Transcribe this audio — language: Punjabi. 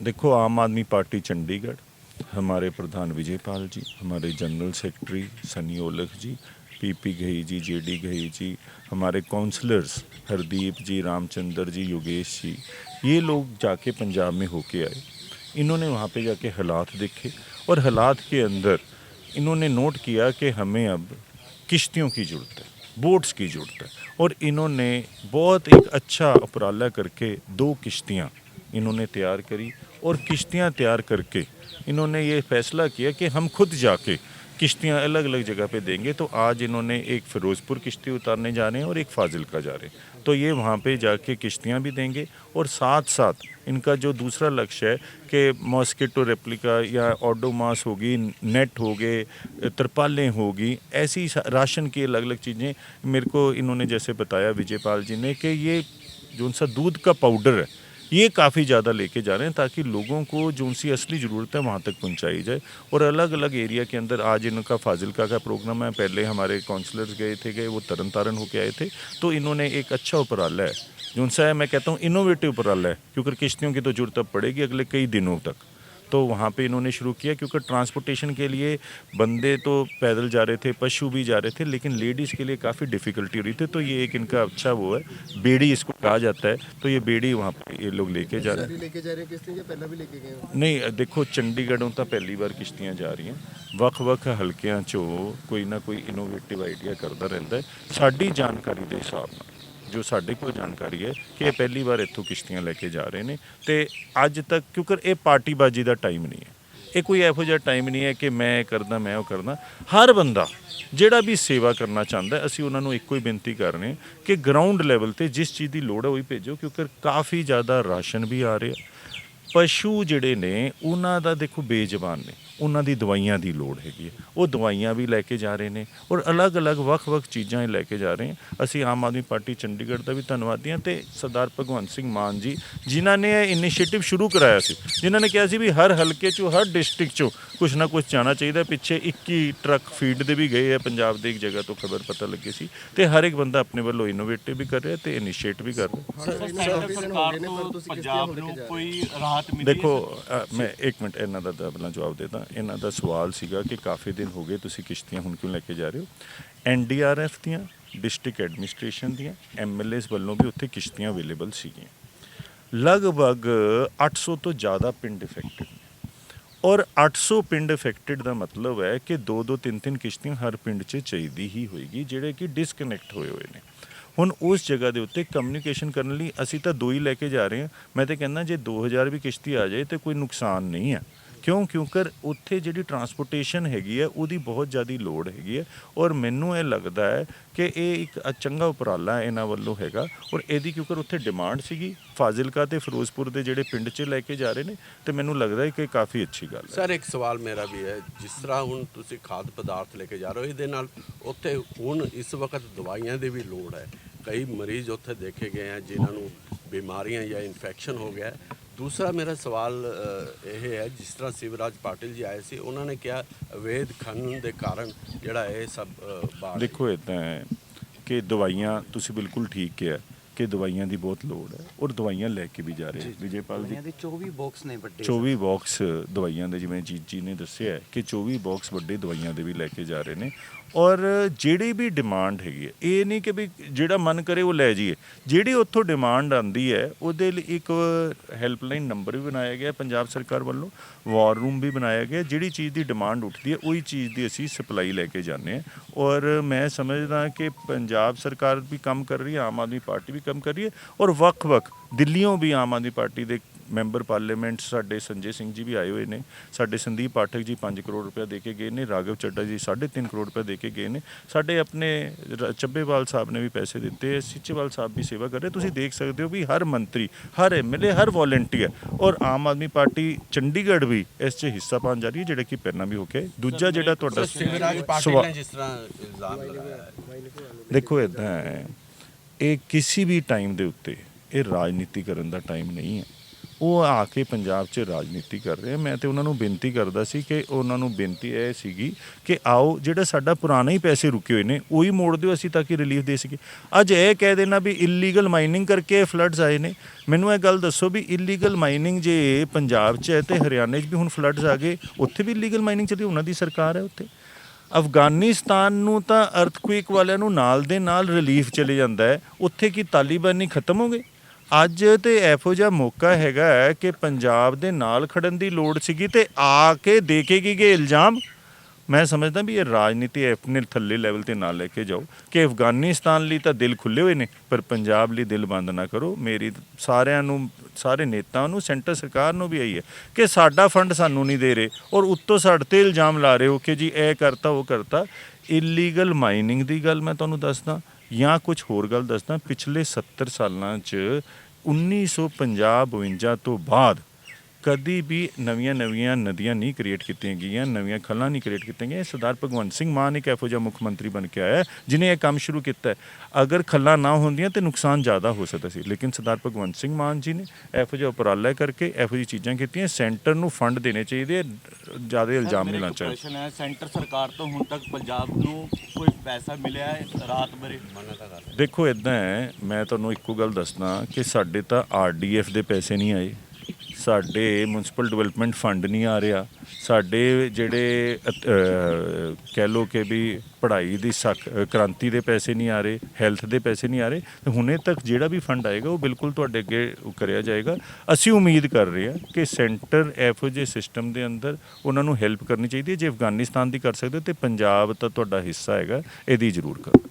देखो, आम आदमी पार्टी चंडीगढ़, हमारे प्रधान विजयपाल जी, हमारे general secretary Sunny Aulakh ji, P P Ghai ji, J D Ghai ji, हमारे काउंसलर्स हरदीप जी, रामचंद्र जी, योगेश जी, ये लोग जाके पंजाब में होके आए। इन्होंने वहाँ पे जाके हालात देखे और हालात के अंदर इन्होंने नोट किया कि हमें अब किश्तियों की ज़रूरत है, बोट्स की ज़रूरत है और इन्होंने बहुत एक अच्छा उपराला करके दो किश्तियाँ इन्होंने तैयार करी। और किश्तियाँ तैयार करके इन्होंने ये फैसला किया कि हम खुद जाके किश्तियाँ अलग अलग जगह पे देंगे तो आज इन्होंने एक फिरोज़पुर किश्ती उतारने जा रहे हैं और एक फाजिलका जा रहे हैं। तो ये वहाँ पे जाके किश्तियाँ भी देंगे और साथ साथ इनका जो दूसरा लक्ष्य है कि मॉस्किटो रेप्लिका या ऑडोमास होगी, नेट हो गए, तरपालें होगी, ऐसी राशन की अलग अलग चीज़ें मेरे को इन्होंने जैसे बताया विजयपाल जी ने कि ये जो सा दूध का पाउडर है ये काफ़ी ज़्यादा लेके जा रहे हैं ताकि लोगों को जो उनकी असली ज़रूरत है वहाँ तक पहुँचाई जाए और अलग अलग एरिया के अंदर आज इनका फाजिलका का प्रोग्राम है। पहले हमारे काउंसलर्स गए थे, गए वो तरन तारण होके आए थे। तो इन्होंने एक अच्छा उपराला है। जो उनसा मैं कहता हूँ इनोवेटिव उपराला है, क्योंकि किश्तियों की तो ज़रूरत पड़ेगी अगले कई दिनों तक। तो वहाँ पे इन्होंने शुरू किया क्योंकि ट्रांसपोर्टेशन के लिए बंदे तो पैदल जा रहे थे पशु भी जा रहे थे लेकिन लेडीज़ के लिए काफ़ी डिफ़िकल्टी हो रही थी तो ये एक इनका अच्छा वो है बेड़ी इसको कहा जाता है तो ये बेड़ी वहाँ पे ये लोग लेके जा रहे हैं ਸਾਰੀ ਲੈ ਕੇ ਜਾ ਰਹੇ ਹੋ ਕਿਸ਼ਤੀ ਜਾਂ ਪਹਿਲਾਂ ਵੀ ਲੈ ਕੇ ਗਏ ਹੋ ਨਹੀਂ ਦੇਖੋ ਚੰਡੀਗੜ੍ਹੋਂ ਤਾਂ ਪਹਿਲੀ ਵਾਰ ਕਿਸ਼ਤੀਆਂ ਜਾ ਰਹੀਆਂ ਵੱਖ-ਵੱਖ ਹਲਕਿਆਂ 'ਚੋਂ ਕੋਈ ਨਾ ਕੋਈ ਇਨੋਵੇਟਿਵ ਆਈਡੀਆ ਕਰਦਾ ਰਹਿੰਦਾ ਹੈ ਸਾਡੀ ਜਾਣਕਾਰੀ ਦੇ ਹਿਸਾਬ ਨਾਲ ਜੋ ਸਾਡੇ ਕੋਲ ਜਾਣਕਾਰੀ ਹੈ ਕਿ ਇਹ ਪਹਿਲੀ ਵਾਰ ਇੱਥੋਂ ਕਿਸ਼ਤੀਆਂ ਲੈ ਕੇ ਜਾ ਰਹੇ ਨੇ ਤੇ ਅੱਜ ਤੱਕ ਕਿਉਂਕਿ ਇਹ ਪਾਰਟੀਬਾਜ਼ੀ ਦਾ ਟਾਈਮ ਨਹੀਂ ਹੈ। ਇਹ ਕੋਈ ਇਹੋ ਜਿਹਾ ਟਾਈਮ ਨਹੀਂ ਹੈ ਕਿ ਮੈਂ ਇਹ ਕਰਦਾ, ਮੈਂ ਉਹ ਕਰਦਾ। ਹਰ ਬੰਦਾ ਜਿਹੜਾ ਵੀ ਸੇਵਾ ਕਰਨਾ ਚਾਹੁੰਦਾ ਅਸੀਂ ਉਹਨਾਂ ਨੂੰ ਇੱਕੋ ਹੀ ਬੇਨਤੀ ਕਰ ਰਹੇ ਹਾਂ ਕਿ ਗਰਾਊਂਡ ਲੈਵਲ ਤੇ ਜਿਸ ਚੀਜ਼ ਦੀ ਲੋੜ ਹੈ ਉਹ ਹੀ ਭੇਜੋ ਕਿਉਂਕਿ ਕਾਫੀ ਜ਼ਿਆਦਾ ਰਾਸ਼ਨ ਵੀ ਆ ਰਿਹਾ। ਪਸ਼ੂ ਜਿਹੜੇ ਨੇ, ਉਹਨਾਂ ਦਾ ਦੇਖੋ ਬੇਜ਼ਬਾਨ ਨੇ। ਉਹਨਾਂ ਦੀ ਦਵਾਈਆਂ ਦੀ ਲੋੜ ਹੈਗੀ ਹੈ ਉਹ ਦਵਾਈਆਂ ਵੀ ਲੈ ਕੇ ਜਾ ਰਹੇ ਨੇ ਔਰ ਅਲੱਗ-ਅਲੱਗ ਵੱਖ-ਵੱਖ ਚੀਜ਼ਾਂ ਇਹ ਲੈ ਕੇ ਜਾ ਰਹੇ ਹਨ ਅਸੀਂ ਆਮ ਆਦਮੀ ਪਾਰਟੀ ਚੰਡੀਗੜ੍ਹ ਦਾ ਵੀ ਧੰਨਵਾਦੀ ਹਾਂ ਤੇ ਸਰਦਾਰ ਭਗਵੰਤ ਸਿੰਘ ਮਾਨ ਜੀ ਜਿਨ੍ਹਾਂ ਨੇ ਇਹ ਇਨੀਸ਼ੀਏਟਿਵ ਸ਼ੁਰੂ ਕਰਾਇਆ ਸੀ ਜਿਨ੍ਹਾਂ ਨੇ ਕਿਹਾ ਸੀ ਵੀ ਹਰ ਹਲਕੇ 'ਚੋਂ ਹਰ ਡਿਸਟ੍ਰਿਕਟ 'ਚੋਂ ਕੁਝ ਨਾ ਕੁਝ ਜਾਣਾ ਚਾਹੀਦਾ ਪਿੱਛੇ 21 ਟਰੱਕ ਫੀਡ ਦੇ ਵੀ ਗਏ ਆ ਪੰਜਾਬ ਦੇ ਇੱਕ ਜਗ੍ਹਾ ਤੋਂ ਖਬਰ ਪਤਾ ਲੱਗੀ ਸੀ ਤੇ ਹਰ ਇੱਕ ਬੰਦਾ ਆਪਣੇ ਵੱਲੋਂ ਇਨੋਵੇਟਿਵ ਵੀ ਕਰ ਰਿਹਾ ਤੇ ਇਨੀਸ਼ੀਏਟ ਵੀ ਕਰ ਰਿਹਾ ਦੇਖੋ ਮੈਂ ਇੱਕ ਮਿੰਟ ਇਹਨਾਂ ਦਾ ਤਾਂ ਪਹਿਲਾਂ ਜਵਾਬ ਦੇਦਾ ਇਹਨਾਂ ਦਾ ਸਵਾਲ ਸੀਗਾ ਕਿ ਕਾਫੀ ਦਿਨ ਹੋ ਗਏ ਤੁਸੀਂ ਕਿਸ਼ਤੀਆਂ ਹੁਣ ਕਿਉਂ ਲੈ ਕੇ ਜਾ ਰਹੇ ਹੋ? ਐਨਡੀਆਰਐਫ ਦੀਆਂ ਡਿਸਟ੍ਰਿਕਟ ਐਡਮਿਨਿਸਟ੍ਰੇਸ਼ਨ ਦੀਆਂ ਐਮਐਲਏਸ ਵੱਲੋਂ ਵੀ ਉੱਥੇ ਕਿਸ਼ਤੀਆਂ ਅਵੇਲੇਬਲ ਸੀਗੀਆਂ। ਲਗਭਗ 800 ਤੋਂ ਜ਼ਿਆਦਾ ਪਿੰਡ ਇਫੈਕਟਡ ਨੇ। ਔਰ 800 ਪਿੰਡ ਇਫੈਕਟਡ ਦਾ ਮਤਲਬ ਹੈ ਕਿ ਦੋ ਦੋ ਤਿੰਨ ਤਿੰਨ ਕਿਸ਼ਤੀਆਂ ਹਰ ਪਿੰਡ 'ਚ ਚਾਹੀਦੀ ਹੀ ਹੋਏਗੀ, ਜਿਹੜੇ ਕਿ ਡਿਸਕਨੈਕਟ ਹੋਏ ਹੋਏ ਨੇ। ਹੁਣ ਉਸ ਜਗ੍ਹਾ ਦੇ ਉੱਤੇ ਕਮਿਊਨੀਕੇਸ਼ਨ ਕਰਨ ਲਈ ਅਸੀਂ ਤਾਂ ਦੋ ਹੀ ਲੈ ਕੇ ਜਾ ਰਹੇ ਹਾਂ। ਮੈਂ ਤਾਂ ਕਹਿੰਦਾ ਜੇ 2000 ਵੀ ਕਿਸ਼ਤੀ ਆ ਜਾਏ ਤੇ ਕੋਈ ਨੁਕਸਾਨ ਨਹੀਂ ਹੈ। ਕਿਉਂ ਕਿਉਂਕਿ ਉੱਥੇ ਜਿਹੜੀ ਟਰਾਂਸਪੋਰਟੇਸ਼ਨ ਹੈਗੀ ਹੈ, ਉਹਦੀ ਬਹੁਤ ਜ਼ਿਆਦਾ ਲੋੜ ਹੈਗੀ ਹੈ ਔਰ ਮੈਨੂੰ ਇਹ ਲੱਗਦਾ ਹੈ ਕਿ ਇਹ ਇੱਕ ਚੰਗਾ ਉਪਰਾਲਾ ਇਹਨਾਂ ਵੱਲੋਂ ਹੈਗਾ ਔਰ ਇਹਦੀ ਕਿਉਂਕਿ ਉੱਥੇ ਡਿਮਾਂਡ ਸੀਗੀ, ਫਾਜ਼ਿਲਕਾ ਤੇ ਫਿਰੋਜ਼ਪੁਰ ਦੇ ਜਿਹੜੇ ਪਿੰਡ 'ਚ ਲੈ ਕੇ ਜਾ ਰਹੇ ਨੇ, ਤੇ ਮੈਨੂੰ ਲੱਗਦਾ ਹੈ ਕਿ ਕਾਫੀ ਅੱਛੀ ਗੱਲ ਹੈ। ਸਰ, ਇੱਕ ਸਵਾਲ ਮੇਰਾ ਵੀ ਹੈ, ਜਿਸ ਤਰ੍ਹਾਂ ਹੁਣ ਤੁਸੀਂ ਖਾਦ ਪਦਾਰਥ ਲੈ ਕੇ ਜਾ ਰਹੇ ਹੋ, ਇਹਦੇ ਨਾਲ ਉੱਥੇ ਹੁਣ ਇਸ ਵਕਤ ਦਵਾਈਆਂ ਦੀ ਵੀ ਲੋੜ ਹੈ। ਕਈ ਮਰੀਜ਼ ਉੱਥੇ ਦੇਖੇ ਗਏ ਆ, ਜਿਨ੍ਹਾਂ ਨੂੰ ਬਿਮਾਰੀਆਂ ਜਾਂ ਇਨਫੈਕਸ਼ਨ ਹੋ ਗਿਆ ਦੂਸਰਾ ਮੇਰਾ ਸਵਾਲ ਇਹ ਹੈ ਜਿਸ ਤਰ੍ਹਾਂ ਸ਼ਿਵਰਾਜ ਪਾਟਿਲ ਜੀ ਆਏ ਸੀ ਉਹਨਾਂ ਨੇ ਕਿਹਾ ਅਵੈਧ ਖਨਨ ਦੇ ਕਾਰਨ ਜਿਹੜਾ ਇਹ ਸਭ ਬਾੜ ਦੇਖੋ ਇਦਾਂ ਹੈ ਕਿ ਦਵਾਈਆਂ ਤੁਸੀਂ ਬਿਲਕੁਲ ਠੀਕ ਕਿਹਾ ਕਿ ਦਵਾਈਆਂ ਦੀ ਬਹੁਤ ਲੋੜ ਹੈ ਔਰ ਦਵਾਈਆਂ ਲੈ ਕੇ ਵੀ ਜਾ ਰਹੇ ਵਿਜੇਪਾਲ ਜੀ। ਦਵਾਈਆਂ ਦੇ 24 ਬਾਕਸ ਨੇ ਵੱਡੇ 24 ਬਾਕਸ ਦਵਾਈਆਂ ਦੇ ਜਿਵੇਂ ਜੀਤ ਜੀ ਨੇ ਦੱਸਿਆ ਕਿ 24 ਬਾਕਸ ਵੱਡੇ ਦਵਾਈਆਂ ਦੇ ਵੀ ਲੈ ਕੇ ਜਾ ਰਹੇ ਨੇ ਔਰ ਜਿਹੜੀ ਵੀ ਡਿਮਾਂਡ ਹੈਗੀ ਹੈ, ਇਹ ਨਹੀਂ ਕਿ ਵੀ ਜਿਹੜਾ ਮਨ ਕਰੇ ਉਹ ਲੈ ਜਾਈਏ। ਜਿਹੜੀ ਉੱਥੋਂ ਡਿਮਾਂਡ ਆਂਦੀ ਹੈ, ਉਹਦੇ ਲਈ ਇੱਕ ਹੈਲਪਲਾਈਨ ਨੰਬਰ ਵੀ ਬਣਾਇਆ ਗਿਆ ਪੰਜਾਬ ਸਰਕਾਰ ਵੱਲੋਂ। ਵਾਰ ਰੂਮ ਵੀ ਬਣਾਇਆ ਗਿਆ ਜਿਹੜੀ ਚੀਜ਼ ਦੀ ਡਿਮਾਂਡ ਉੱਠਦੀ ਹੈ, ਉਹੀ ਚੀਜ਼ ਦੀ ਅਸੀਂ ਸਪਲਾਈ ਲੈ ਕੇ ਜਾਂਦੇ ਹਾਂ। ਔਰ ਮੈਂ ਸਮਝਦਾ ਕਿ ਪੰਜਾਬ ਸਰਕਾਰ ਵੀ ਕੰਮ ਕਰ ਰਹੀ ਹੈ, ਆਮ ਆਦਮੀ ਪਾਰਟੀ ਵੀ ਕੰਮ ਕਰ ਰਹੀ ਹੈ, ਔਰ ਵੱਖ-ਵੱਖ ਦਿੱਲੀੋਂ ਵੀ ਆਮ ਆਦਮੀ ਪਾਰਟੀ ਦੇ ਮੈਂਬਰ ਪਾਰਲੀਮੈਂਟ ਸਾਡੇ ਸੰਜੇ ਸਿੰਘ ਜੀ ਵੀ ਆਏ ਹੋਏ ਨੇ ਸਾਡੇ ਸੰਦੀਪ ਪਾਠਕ ਜੀ 5 ਕਰੋੜ ਰੁਪਏ ਦੇ ਕੇ ਗਏ ਨੇ ਰਾਘਵ ਚੱਡਾ ਜੀ 3.5 ਕਰੋੜ ਰੁਪਏ ਦੇ ਕੇ ਗਏ ਨੇ। ਸਾਡੇ ਆਪਣੇ ਰ- ਚੱਬੇਵਾਲ ਸਾਹਿਬ ਨੇ ਵੀ ਪੈਸੇ ਦਿੱਤੇ ਸਿੱਚੇਵਾਲ ਸਾਹਿਬ ਵੀ ਸੇਵਾ ਕਰ ਰਹੇ। ਤੁਸੀਂ ਦੇਖ ਸਕਦੇ ਹੋ ਵੀ ਹਰ ਮੰਤਰੀ ਹਰ ਐਮਐਲਏ ਹਰ ਵੋਲੰਟੀਅਰ ਔਰ ਆਮ ਆਦਮੀ ਪਾਰਟੀ ਚੰਡੀਗੜ੍ਹ ਵੀ ਇਸ 'ਚ ਹਿੱਸਾ ਪਾਉਣ ਜਾ ਰਹੀ ਹੈ ਜਿਹੜਾ ਕਿ ਪਹਿਲਾਂ ਵੀ ਹੋ ਕੇ। ਦੂਜਾ ਜਿਹੜਾ ਤੁਹਾਡਾ ਸ਼ਿਵਰਾਜ ਪਾਟਿਲ ਸਵਾ- ਨੇ ਜਿਸ ਤਰ੍ਹਾਂ ਇਲਜ਼ਾਮ ਲਗਾਇਆ ਹੈ। ਦੇਖੋ ਇਦਾਂ ਹੈ ਇਹ ਕਿਸੇ ਵੀ ਟਾਈਮ ਦੇ ਉੱਤੇ ਇਹ ਰਾਜਨੀਤੀ ਕਰਨ ਦਾ ਟਾਈਮ ਨਹੀਂ ਹੈ। ਉਹ ਆ ਕੇ ਪੰਜਾਬ 'ਚ ਰਾਜਨੀਤੀ ਕਰ ਰਹੇ ਆ। ਮੈਂ ਤੇ ਉਹਨਾਂ ਨੂੰ ਬੇਨਤੀ ਕਰਦਾ ਸੀ ਕਿ ਉਹਨਾਂ ਨੂੰ ਬੇਨਤੀ ਇਹ ਸੀਗੀ ਕਿ ਆਓ, ਜਿਹੜਾ ਸਾਡਾ ਪੁਰਾਣਾ ਹੀ ਪੈਸੇ ਰੁਕੇ ਹੋਏ ਨੇ, ਉਹੀ ਮੋੜ ਦਿਓ, ਅਸੀਂ ਤਾਂ ਕਿ ਰਿਲੀਫ ਦੇ ਸਕੀਏ। ਅੱਜ ਇਹ ਕਹਿ ਦੇਣਾ ਵੀ ਇਲੀਗਲ ਮਾਈਨਿੰਗ ਕਰਕੇ ਫਲੱਡਸ ਆਏ ਨੇ। ਮੈਨੂੰ ਇਹ ਗੱਲ ਦੱਸੋ ਵੀ ਇਲੀਗਲ ਮਾਈਨਿੰਗ ਜੇ ਪੰਜਾਬ 'ਚ ਹੈ ਤੇ ਹਰਿਆਣੇ 'ਚ ਵੀ ਹੁਣ ਫਲੱਡਸ ਆ ਗਏ, ਉੱਥੇ ਵੀ ਇਲੀਗਲ ਮਾਈਨਿੰਗ ਚੱਲੀ ਉਹਨਾਂ ਦੀ ਸਰਕਾਰ ਹੈ ਉੱਥੇ। ਅਫਗਾਨਿਸਤਾਨ ਨੂੰ ਤਾਂ ਅਰਥਕੁਇਕ ਵਾਲਿਆਂ ਨੂੰ ਨਾਲ ਦੇ ਨਾਲ ਰਿਲੀਫ ਚਲੇ ਜਾਂਦਾ ਹੈ। ਉੱਥੇ ਕੀ ਤਾਲਿਬਾਨੀ ਖਤਮ ਹੋ ਗਏ ਅੱਜ ਤੇ ਇਹੋ ਜਿਹਾ ਮੌਕਾ ਹੈਗਾ ਹੈ ਕਿ ਪੰਜਾਬ ਦੇ ਨਾਲ ਖੜਨ ਦੀ ਲੋੜ ਸੀਗੀ ਤੇ ਆ ਕੇ ਦੇ ਕੇ ਕੀ ਗਏ ਇਲਜ਼ਾਮ। ਮੈਂ ਸਮਝਦਾ ਵੀ ਇਹ ਰਾਜਨੀਤੀ ਆਪਣੇ ਥੱਲੇ ਲੈਵਲ ਤੇ ਨਾ ਲੈ ਕੇ ਜਾਓ ਕਿ ਅਫਗਾਨਿਸਤਾਨ ਲਈ ਤਾਂ ਦਿਲ ਖੁੱਲੇ ਹੋਏ ਨੇ, ਪਰ ਪੰਜਾਬ ਲਈ ਦਿਲ ਬੰਦ ਨਾ ਕਰੋ। ਮੇਰੀ ਸਾਰਿਆਂ ਨੂੰ, ਸਾਰੇ ਨੇਤਾਵਾਂ ਨੂੰ, ਸੈਂਟਰ ਸਰਕਾਰ ਨੂੰ ਵੀ ਆਈ ਹੈ ਕਿ ਸਾਡਾ ਫੰਡ ਸਾਨੂੰ ਨਹੀਂ ਦੇ ਰਹੇ ਔਰ ਉੱਤੋਂ ਸਾਡੇ ਤੇ ਇਲਜ਼ਾਮ ਲਾ ਰਹੇ ਹੋ ਕਿ ਜੀ ਇਹ ਕਰਤਾ, ਉਹ ਕਰਤਾ। ਇਲੀਗਲ ਮਾਈਨਿੰਗ ਦੀ ਗੱਲ ਮੈਂ ਤੁਹਾਨੂੰ ਦੱਸਦਾ। ਜਾਂ ਕੁਝ ਹੋਰ ਗੱਲ ਦੱਸਦਾ ਪਿਛਲੇ 70 ਸਾਲਾਂ 'ਚ 1950 52 ਤੋਂ ਬਾਅਦ ਕਦੀ ਵੀ ਨਵੀਆਂ ਨਵੀਆਂ ਨਦੀਆਂ ਨਹੀਂ ਕ੍ਰੀਏਟ ਕੀਤੀਆਂ ਗਈਆਂ ਨਵੀਆਂ ਖੱਲਾਂ ਨਹੀਂ ਕ੍ਰੀਏਟ ਕੀਤੀਆਂ ਗਈਆਂ। ਸਰਦਾਰ ਭਗਵੰਤ ਸਿੰਘ ਮਾਨ ਇੱਕ ਇਹੋ ਜਿਹਾ ਮੁੱਖ ਮੰਤਰੀ ਬਣ ਕੇ ਆਇਆ ਜਿਨੇ ਇਹ ਕੰਮ ਸ਼ੁਰੂ ਕੀਤਾ। ਅਗਰ ਖੱਲਾਂ ਨਾ ਹੁੰਦੀਆਂ ਤੇ ਨੁਕਸਾਨ ਜ਼ਿਆਦਾ ਹੋ ਸਕਦਾ ਸੀ ਲੇਕਿਨ ਸਰਦਾਰ ਭਗਵੰਤ ਸਿੰਘ ਮਾਨ ਜੀ ਨੇ ਇਹੋ ਜਿਹਾ ਉਪਰਾਲਾ ਕਰਕੇ ਇਹੋ ਜਿਹੀ ਚੀਜ਼ਾਂ ਕੀਤੀਆਂ ਸੈਂਟਰ ਨੂੰ ਫੰਡ ਦੇਣੇ ਚਾਹੀਦੇ ਜ਼ਿਆਦਾ ਇਲਜ਼ਾਮ ਨਹੀਂ ਲਾਉਣਾ ਚਾਹੀਦਾ। ਪ੍ਰਸ਼ਨ ਹੈ ਸੈਂਟਰ ਸਰਕਾਰ ਤੋਂ ਹੁਣ ਤੱਕ ਪੰਜਾਬ ਨੂੰ ਕੋਈ ਪੈਸਾ ਮਿਲਿਆ ਹੈ ਰਾਤ ਬਰੇ? ਦੇਖੋ ਇਦਾਂ ਹੈ ਮੈਂ ਤੁਹਾਨੂੰ ਇੱਕੋ ਗੱਲ ਦੱਸਦਾ ਕਿ ਸਾਡੇ ਤਾਂ ਆਰਡੀਐਫ ਦੇ ਪੈਸੇ ਨਹੀਂ ਆਏ। ਸਾਡੇ ਮਿਊਨਿਸਪਲ ਡਿਵੈਲਪਮੈਂਟ ਫੰਡ ਨਹੀਂ ਆ ਰਿਹਾ। ਸਾਡੇ ਜਿਹੜੇ ਕਹਿ ਲੋ ਕਿ ਵੀ ਪੜ੍ਹਾਈ ਦੀ ਸਖ ਕ੍ਰਾਂਤੀ ਦੇ ਪੈਸੇ ਨਹੀਂ ਆ ਰਹੇ ਹੈਲਥ ਦੇ ਪੈਸੇ ਨਹੀਂ ਆ ਰਹੇ, ਤੇ ਹੁਣੇ ਤੱਕ ਜਿਹੜਾ ਵੀ ਫੰਡ ਆਏਗਾ ਉਹ ਬਿਲਕੁਲ ਤੁਹਾਡੇ ਅੱਗੇ ਕਰਿਆ ਜਾਏਗਾ। ਅਸੀਂ ਉਮੀਦ ਕਰ ਰਹੇ ਹਾਂ ਕਿ ਸੈਂਟਰ ਇਹੋ ਜਿਹੇ ਸਿਸਟਮ ਦੇ ਅੰਦਰ ਉਹਨਾਂ ਨੂੰ ਹੈਲਪ ਕਰਨੀ ਚਾਹੀਦੀ ਹੈ। ਜੇ ਅਫਗਾਨਿਸਤਾਨ ਦੀ ਕਰ ਸਕਦੇ ਹੋ ਤੇ ਪੰਜਾਬ ਤਾਂ ਤੁਹਾਡਾ ਹਿੱਸਾ ਹੈਗਾ, ਇਹਦੀ ਜ਼ਰੂਰ ਕਰੋ।